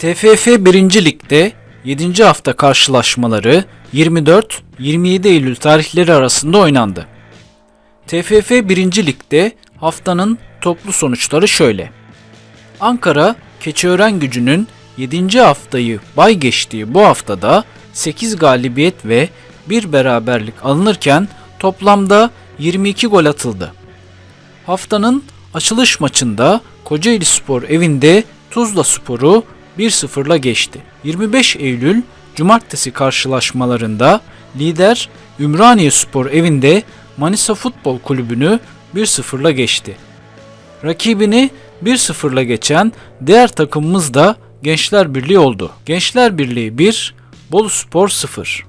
TFF 1. Lig'de 7. hafta karşılaşmaları 24-27 Eylül tarihleri arasında oynandı. TFF 1. Lig'de haftanın toplu sonuçları şöyle. Ankara Keçiören gücünün 7. haftayı bay geçtiği bu haftada 8 galibiyet ve 1 beraberlik alınırken toplamda 22 gol atıldı. Haftanın açılış maçında Kocaeli Spor evinde Tuzla Spor'u 1-0'la geçti. 25 Eylül Cumartesi karşılaşmalarında lider Ümraniye Spor evinde Manisa Futbol Kulübü'nü 1-0'la geçti. Rakibini 1-0'la geçen diğer takımımız da Gençler Birliği oldu. Gençler Birliği 1, Bolu Spor 0.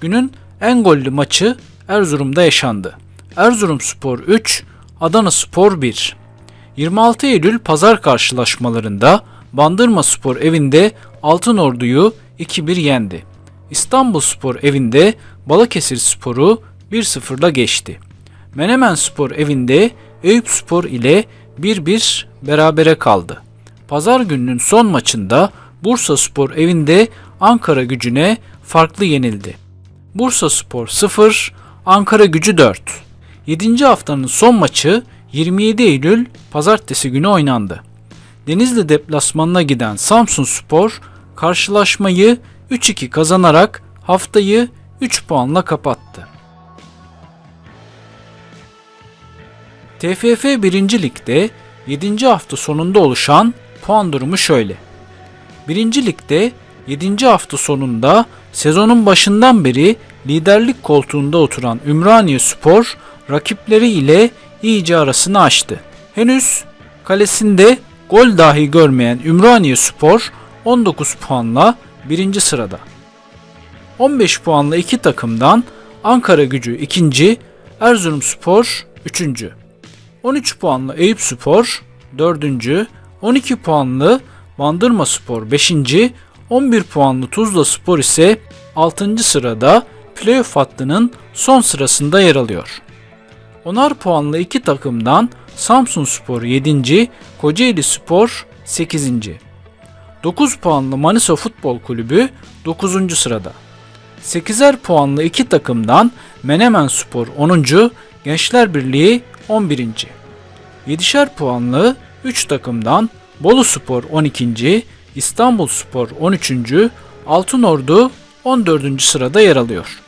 Günün en gollü maçı Erzurum'da yaşandı. Erzurum Spor 3, Adana Spor 1. 26 Eylül pazar karşılaşmalarında Bandırma Spor evinde Altınordu'yu 2-1 yendi. İstanbul Spor evinde Balıkesir Spor'u 1-0'la geçti. Menemen Spor evinde Eyüp Spor ile 1-1 berabere kaldı. Pazar gününün son maçında Bursa Spor evinde Ankara gücüne farklı yenildi. Bursa Spor 0, Ankara gücü 4. 7. haftanın son maçı 27 Eylül pazartesi günü oynandı. Denizli deplasmanına giden Samsun Spor karşılaşmayı 3-2 kazanarak haftayı 3 puanla kapattı. TFF 1. Lig'de 7. hafta sonunda oluşan puan durumu şöyle. 1. Lig'de 7. hafta sonunda sezonun başından beri liderlik koltuğunda oturan Ümraniye Spor rakipleri ile iyice arasını açtı. Henüz kalesinde gol dahi görmeyen Ümraniye Spor 19 puanla 1. sırada. 15 puanla iki takımdan Ankara Gücü 2. Erzurum Spor 3. 13 puanlı Eyüp Spor 4. 12 puanlı Bandırma Spor 5. 11 puanlı Tuzla Spor ise 6. sırada playoff hattının son sırasında yer alıyor. Onar puanlı iki takımdan Samsun Spor 7. Kocaeli Spor 8. 9 puanlı Manisa Futbol Kulübü 9. sırada. 8'er puanlı iki takımdan Menemen Spor 10. Gençler Birliği 11. 7'şer puanlı 3 takımdan Bolu Spor 12. İstanbul Spor 13. Altınordu 14. sırada yer alıyor.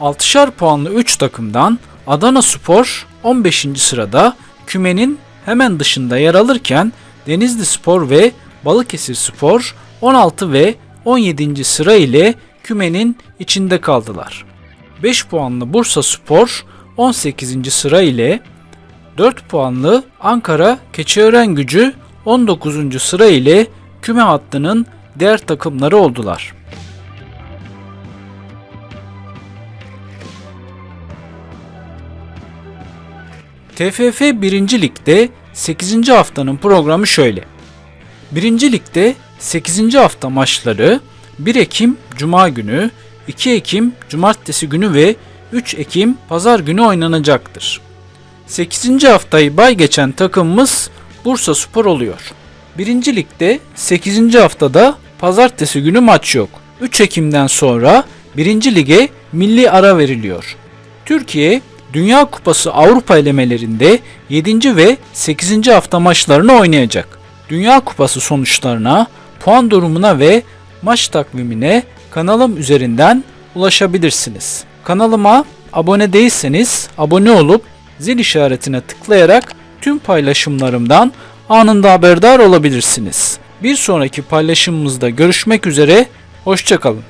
6'şar puanlı 3 takımdan Adana Spor 15. sırada kümenin hemen dışında yer alırken Denizli Spor ve Balıkesir Spor 16 ve 17. sıra ile kümenin içinde kaldılar. 5 puanlı Bursa Spor 18. sıra ile 4 puanlı Ankara Keçiören Gücü 19. sıra ile küme hattının diğer takımları oldular. TFF 1. Lig'de 8. haftanın programı şöyle. 1. Lig'de 8. hafta maçları 1 Ekim Cuma günü, 2 Ekim Cumartesi günü ve 3 Ekim Pazar günü oynanacaktır. 8. haftayı bay geçen takımımız Bursa Spor oluyor. 1. Lig'de 8. haftada Pazartesi günü maç yok. 3 Ekim'den sonra 1. Lig'e milli ara veriliyor. Türkiye Dünya Kupası Avrupa elemelerinde 7. ve 8. hafta maçlarını oynayacak. Dünya Kupası sonuçlarına, puan durumuna ve maç takvimine kanalım üzerinden ulaşabilirsiniz. Kanalıma abone değilseniz abone olup zil işaretine tıklayarak tüm paylaşımlarımdan anında haberdar olabilirsiniz. Bir sonraki paylaşımımızda görüşmek üzere, hoşçakalın.